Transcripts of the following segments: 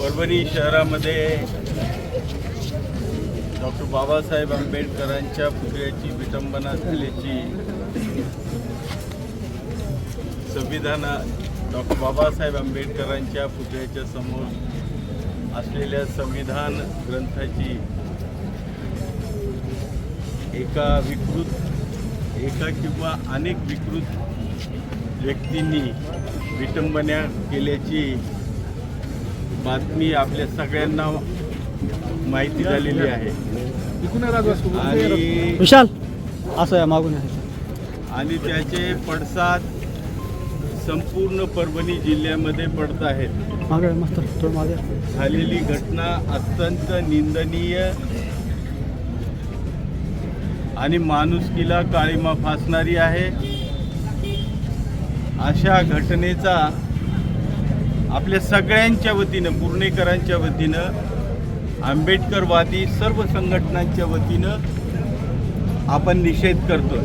परभणी शहरामध्ये डॉक्टर बाबासाहेब आंबेडकरांच्या पुतळ्याची विटंबना झाल्याची संविधाना डॉक्टर बाबासाहेब आंबेडकरांच्या पुतळ्याच्या समोर असलेल्या संविधान ग्रंथाची एका विकृत एका किंवा अनेक विकृत व्यक्तींनी विटंबना केल्याची बातमी आपल्या सगळ्यांना माहिती झालेली आहे. आणि विशाल असं आहे मागून आणि त्याचे पडसाद संपूर्ण परभणी जिल्ह्यामध्ये पडत आहेत. मागे आहे, मस्त. थोडं मागे. आहे. झालेली घटना अत्यंत निंदनीय आणि माणुसकीला काळीमा फासणारी आहे. अशा घटनेचा आपल्या सगळ्यांच्या वतीनं पुणेकरांच्या वतीनं आंबेडकरवादी सर्व संघटनांच्या वतीनं आपण निषेध करतो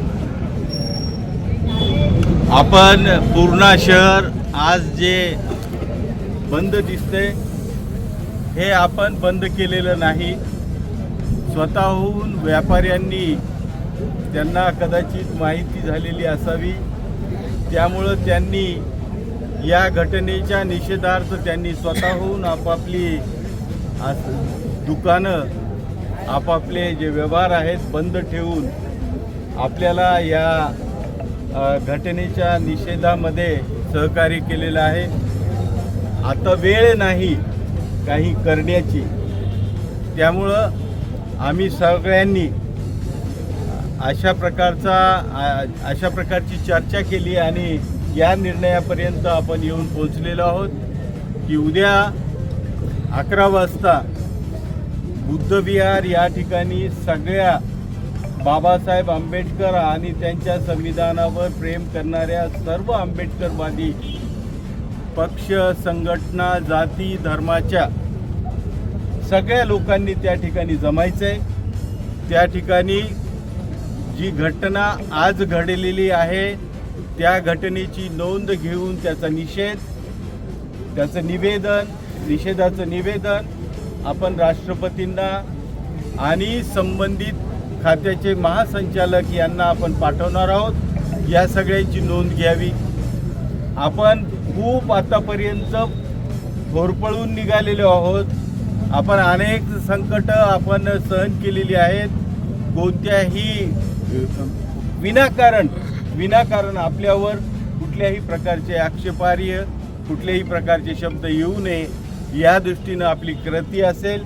आपण पूर्णा शहर आज जे बंद दिसते हे आपण बंद केलेलं नाही. स्वतःहून व्यापाऱ्यांनी त्यांना कदाचित माहिती झालेली असावी. त्यामुळं त्यांनी या घटनेच्या निषेधार्थ त्यांनी स्वतःहून आपापली दुकानं आपापले जे व्यवहार आहेत बंद ठेवून आपल्याला या घटनेच्या निषेधामध्ये सहकार्य केलेलं आहे. आता वेळ नाही काही करण्याची. त्यामुळं आम्ही सगळ्यांनी अशा प्रकारचा अशा प्रकारची चर्चा केली आणि या निर्णयापर्यंत आपण येऊन पोहोचलेलो आहोत की उद्या अकरा वाजता बुद्धविहार या ठिकाणी सगळ्या बाबासाहेब आंबेडकर आणि त्यांच्या संविधानावर प्रेम करणाऱ्या सर्व आंबेडकरवादी पक्ष संघटना जाती धर्माच्या सगळ्या लोकांनी त्या ठिकाणी जमायचं आहे त्या ठिकाणी जी घटना आज घडलेली आहे त्या घटनेची नोंद घेऊन त्याचा निषेध त्याचं निवेदन निषेधाचं निवेदन आपण राष्ट्रपतींना आणि संबंधित खात्याचे महासंचालक यांना आपण पाठवणार आहोत. या सगळ्यांची नोंद घ्यावी. आपण खूप आतापर्यंत होरपळून निघालेलो आहोत. आपण अनेक संकट आपण सहन केलेली आहेत. कोणत्याही विनाकारण विनाकारण आपल्यावर कुठल्याही प्रकारचे आक्षेपार्ह कुठल्याही प्रकारचे शब्द येऊ नये या दृष्टीनं आपली कृती असेल.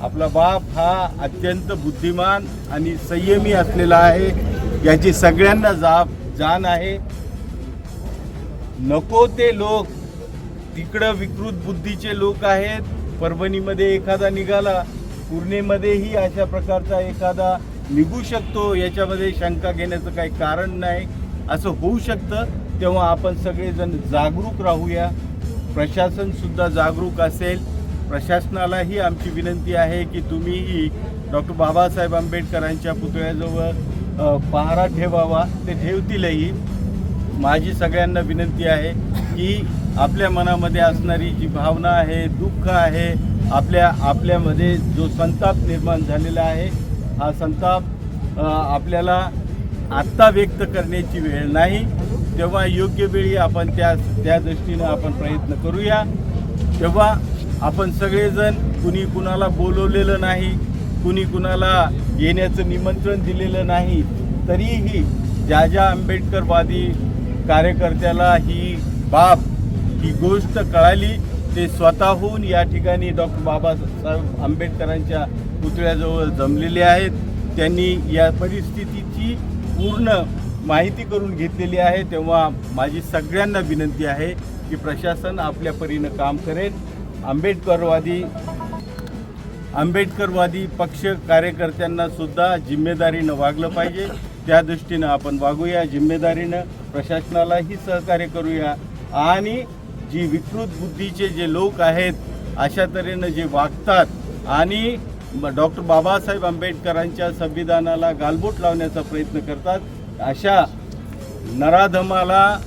आपला बाप हा अत्यंत बुद्धिमान आणि संयमी असलेला आहे. याची सगळ्यांना जा जाण आहे. नको ते लोक. तिकडं विकृत बुद्धीचे लोक आहेत. परभणीमध्ये एखादा निघाला पूर्णेमध्येही अशा प्रकारचा एखादा निघू शकतो. याच्यामध्ये शंका घेण्याचं काही कारण नाही. असं होऊ शकतं. तेव्हा आपण सगळेजण जागरूक राहूया. प्रशासनसुद्धा जागरूक असेल. प्रशासनालाही आमची विनंती आहे की तुम्हीही डॉक्टर बाबासाहेब आंबेडकरांच्या पुतळ्याजवळ पहारा ठेवावा. ते ठेवतीलही. माझी सगळ्यांना विनंती आहे की आपल्या मनामध्ये असणारी जी भावना आहे दुःख आहे आपल्या आपल्यामध्ये जो संताप निर्माण झालेला आहे हा संताप आपल्याला आत्ता व्यक्त करण्याची वेळ नाही. तेव्हा योग्य वेळी आपण त्या त्या दृष्टीनं आपण प्रयत्न करूया. तेव्हा आपण सगळेजण कुणी कुणाला बोलवलेलं नाही कुणी कुणाला येण्याचं निमंत्रण दिलेलं नाही तरीही ज्या ज्या आंबेडकरवादी कार्यकर्त्याला ही बाब ही गोष्ट कळाली ते स्वतःहून या ठिकाणी डॉक्टर बाबासाहेब आंबेडकरांच्या पुतळ्याजवळ जमलेले आहेत. त्यांनी या परिस्थितीची पूर्ण माहिती करून घेतलेली आहे. तेव्हा माझी सगळ्यांना विनंती आहे की प्रशासन आपल्या परीनं काम करेल. आंबेडकरवादी आंबेडकरवादी पक्ष कार्यकर्त्यांना सुद्धा जिम्मेदारीनं वागलं पाहिजे. त्या दृष्टीनं आपण वागूया जिम्मेदारीनं प्रशासनालाही सहकार्य करूया. आणि जी विकृत बुद्धीचे जे लोक आहेत अशा तऱ्हेनं जे वागतात आणि डॉक्टर बाबासाहेब आंबेडकरांच्या संविधानाला गालबोट लावण्याचा प्रयत्न करतात. अशा नराधमाला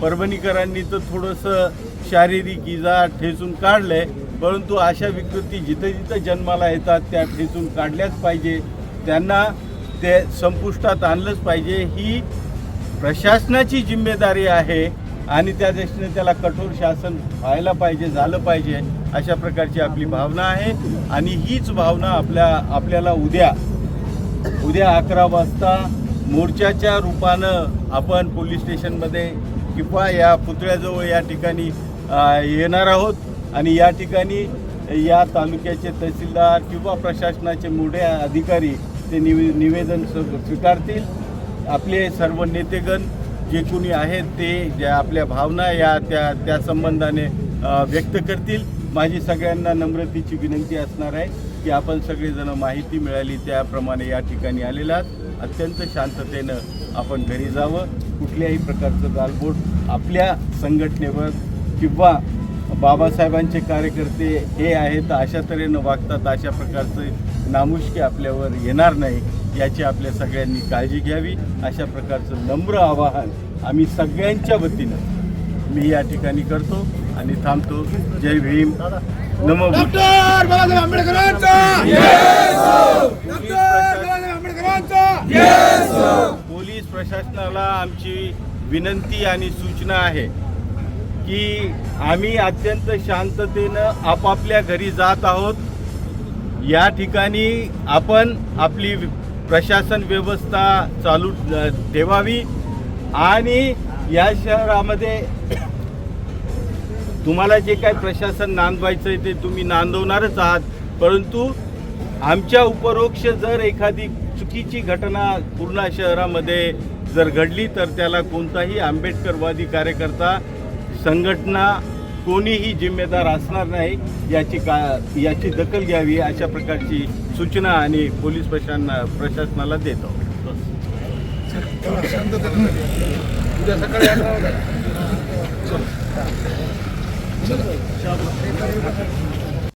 परभणीकरांनी तर थोडंसं शारीरिक इजा ठेचून काढलंय परंतु अशा विकृती जिथं जिथं जन्माला येतात त्या ठेचून काढल्याच पाहिजे. त्यांना ते संपुष्टात आणलंच पाहिजे. ही प्रशासनाची जिम्मेदारी आहे आणि त्या दृष्टीने त्याला कठोर शासन व्हायला पाहिजे झालं पाहिजे. अशा प्रकारची आपली भावना आहे. आणि हीच भावना आपल्या आपल्याला उद्या उद्या अकरा वाजता मोर्चाच्या रूपानं आपण पोलीस स्टेशनमध्ये किंवा या पुतळ्याजवळ या ठिकाणी येणार आहोत. आणि या ठिकाणी या तालुक्याचे तहसीलदार किंवा प्रशासनाचे मोठे अधिकारी ते निवे निवेदन स्व- स्वीकारतील. आपले सर्व नेतेगण जे कोणी आहेत ते ज्या आपल्या भावना या त्या त्या संबंधाने व्यक्त करतील. माझी सगळ्यांना नम्रतेची विनंती असणार आहे की आपण सगळेजण माहिती मिळाली त्याप्रमाणे या ठिकाणी आलेला आहात. अत्यंत शांततेनं आपण घरी जावं. कुठल्याही प्रकारचं गालबोट आपल्या संघटनेवर किंवा बाबासाहेबांचे कार्यकर्ते हे आहेत अशा तऱ्हेनं वागतात अशा प्रकारचे नामुष्की आपल्यावर येणार नाही याची आपल्या सगळ्यांनी काळजी घ्यावी. अशा प्रकारचं नम्र आवाहन आम्ही सगळ्यांच्या वतीनं मी या ठिकाणी करतो. आणि थांबतो. जय भीम. नमो. डॉक्टर बाबासाहेब आंबेडकरांचा. पोलीस प्रशासनाला आमची विनंती आणि सूचना आहे की आम्ही अत्यंत शांततेनं आपापल्या घरी जात आहोत. या ठिकाणी आपण आपली प्रशासन व्यवस्था चालू ठेवावी आणि या शहरामध्ये तुम्हाला जे काही प्रशासन नांदवायचं आहे ते तुम्ही नांदवणारच आहात. परंतु आमच्या उपरोक्ष जर एखादी चुकीची घटना पूर्णा शहरामध्ये जर घडली तर त्याला कोणताही आंबेडकरवादी कार्यकर्ता संघटना कोणीही जिम्मेदार असणार नाही याची का याची दखल घ्यावी अशा प्रकारची सूचना आणि पोलीस प्रशासना प्रशासनाला देतो. उद्या सकाळी चला